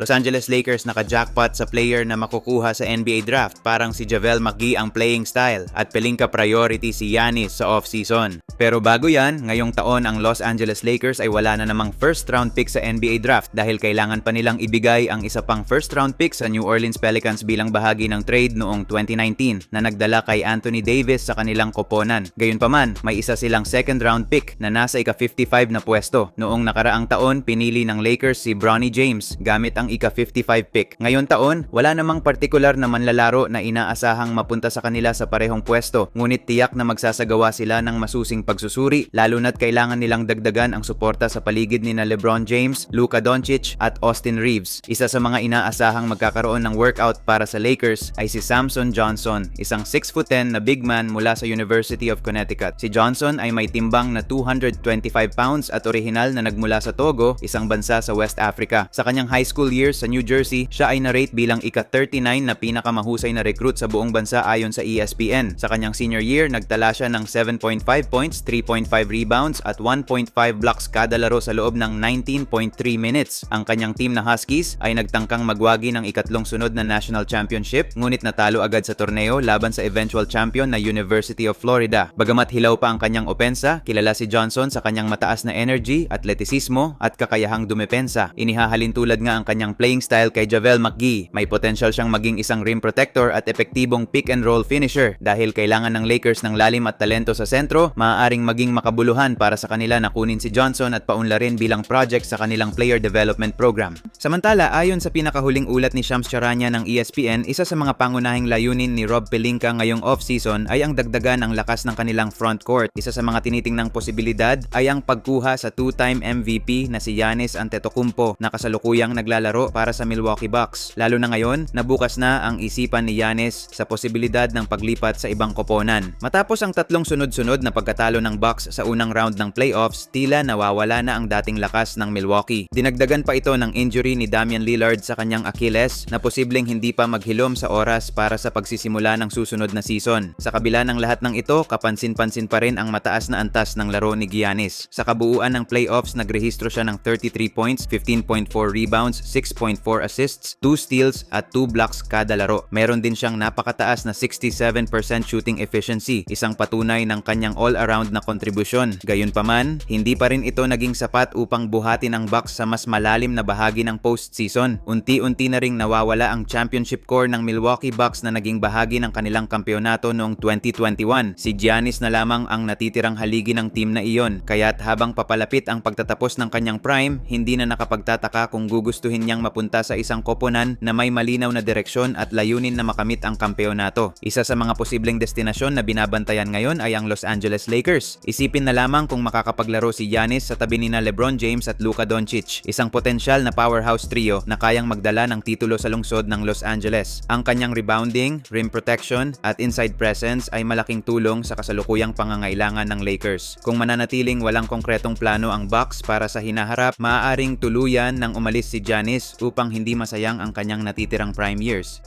Los Angeles Lakers naka-jackpot sa player na makukuha sa NBA draft. Parang si Javel McGee ang playing style at pelinka priority si Giannis sa off-season. Pero bago yan, ngayong taon ang Los Angeles Lakers ay wala na namang first round pick sa NBA draft dahil kailangan pa nilang ibigay ang isa pang first round pick sa New Orleans Pelicans bilang bahagi ng trade noong 2019 na nagdala kay Anthony Davis sa kanilang koponan. Gayunpaman, may isa silang second round pick na nasa ika-55 na pwesto. Noong nakaraang taon, pinili ng Lakers si Bronny James gamit ang ika-55 pick. Ngayon taon, wala namang partikular na manlalaro na inaasahang mapunta sa kanila sa parehong pwesto, ngunit tiyak na magsasagawa sila ng masusing pagsusuri lalo na't kailangan nilang dagdagan ang suporta sa paligid ni na LeBron James, Luka Doncic at Austin Reeves. Isa sa mga inaasahang magkakaroon ng workout para sa Lakers ay si Samson Johnson, isang 6'10 na big man mula sa University of Connecticut. Si Johnson ay may timbang na 225 pounds at orihinal na nagmula sa Togo, isang bansa sa West Africa. Sa kanyang high school years sa New Jersey, siya ay na-rate bilang ika-39 na pinakamahusay na recruit sa buong bansa ayon sa ESPN. Sa kanyang senior year, nagtala siya ng 7.5 points, 3.5 rebounds at 1.5 blocks kada laro sa loob ng 19.3 minutes. Ang kanyang team na Huskies ay nagtangkang magwagi ng ikatlong sunod na national championship ngunit natalo agad sa torneo laban sa eventual champion na University of Florida. Bagamat hilaw pa ang kanyang opensa, kilala si Johnson sa kanyang mataas na energy, atletisismo at kakayahang dumepensa. Inihahalin tulad nga ang kanyang playing style kay Javel McGee. May potential siyang maging isang rim protector at epektibong pick and roll finisher. Dahil kailangan ng Lakers ng lalim at talento sa sentro, maaaring maging makabuluhan para sa kanila na kunin si Johnson at paunlarin bilang project sa kanilang player development program. Samantala, ayon sa pinakahuling ulat ni Shams Charania ng ESPN, isa sa mga pangunahing layunin ni Rob Pelinka ngayong off-season ay ang dagdagan ang lakas ng kanilang front court. Isa sa mga tinitingnang posibilidad ay ang pagkuha sa two-time MVP na si Giannis Antetokounmpo na kasalukuyang naglalaro para sa Milwaukee Bucks. Lalo na ngayon, nabukas na ang isipan ni Giannis sa posibilidad ng paglipat sa ibang koponan. Matapos ang tatlong sunod-sunod na pagkatalo ng Bucks sa unang round ng playoffs, tila nawawala na ang dating lakas ng Milwaukee. Dinagdagan pa ito ng injury ni Damian Lillard sa kanyang Achilles na posibleng hindi pa maghilom sa oras para sa pagsisimula ng susunod na season. Sa kabila ng lahat ng ito, kapansin-pansin pa rin ang mataas na antas ng laro ni Giannis. Sa kabuuan ng playoffs, nagrehistro siya ng 33 points, 15.4 rebounds, 6.4 assists, 2 steals at 2 blocks kada laro. Meron din siyang napakataas na 67% shooting efficiency, isang patunay ng kanyang all-around na kontribusyon. Gayunpaman, hindi pa rin ito naging sapat upang buhatin ang Bucks sa mas malalim na bahagi ng postseason. Unti-unti na ring nawawala ang championship core ng Milwaukee Bucks na naging bahagi ng kanilang kampyonato noong 2021. Si Giannis na lamang ang natitirang haligi ng team na iyon, kaya't habang papalapit ang pagtatapos ng kanyang prime, hindi na nakapagtataka kung gugustuhin niyang mapunta sa isang koponan na may malinaw na direksyon at layunin na makamit ang kampyonato. Isa sa mga posibleng destinasyon na binabantayan ngayon ay ang Los Angeles Lakers. Isipin na lamang kung makakapaglaro si Giannis sa tabi ni na LeBron James at Luka Doncic, isang potensyal na powerhouse trio na kayang magdala ng titulo sa lungsod ng Los Angeles. Ang kanyang rebounding, rim protection at inside presence ay malaking tulong sa kasalukuyang pangangailangan ng Lakers. Kung mananatiling walang konkretong plano ang Bucks para sa hinaharap, maaaring tuluyan ng umalis si Giannis upang hindi masayang ang kanyang natitirang prime years.